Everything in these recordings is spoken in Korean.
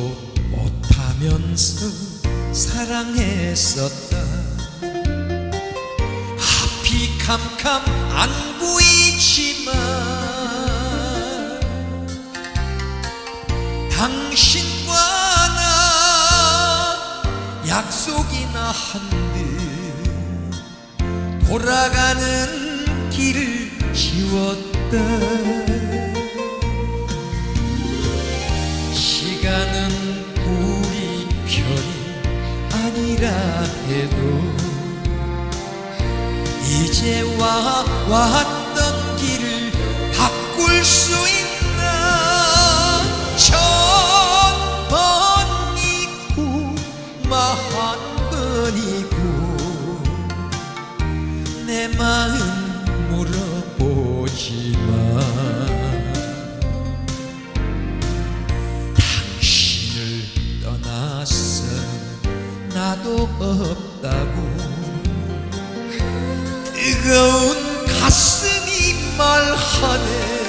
아무것도 못하면서 사랑했었다. 하피 캄캄 안 보이지만 당신과 나 약속이나 한 듯 돌아가는 길을 지웠다. 아니라 해도 이제와 왔던 길을 바꿀 수 있나? 천 번이고 마한 번이고 내 마음 없다고. 뜨거운 가슴이 말하네.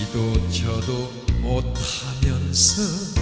이도 저도 못하면서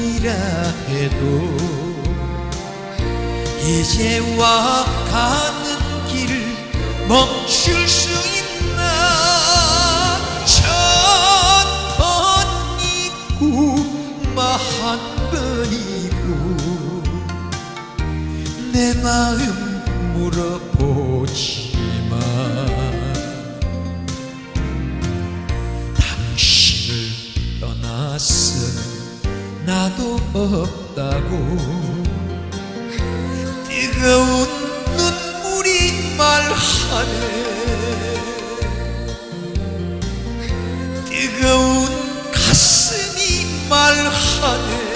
아니라 해도 이제와 가는 길을 멈출 수 있나? 천 번이고 마한 번이고 내 마음 물어보지 없다고. 뜨거운 눈물이 말하네. 뜨거운 가슴이 말하네.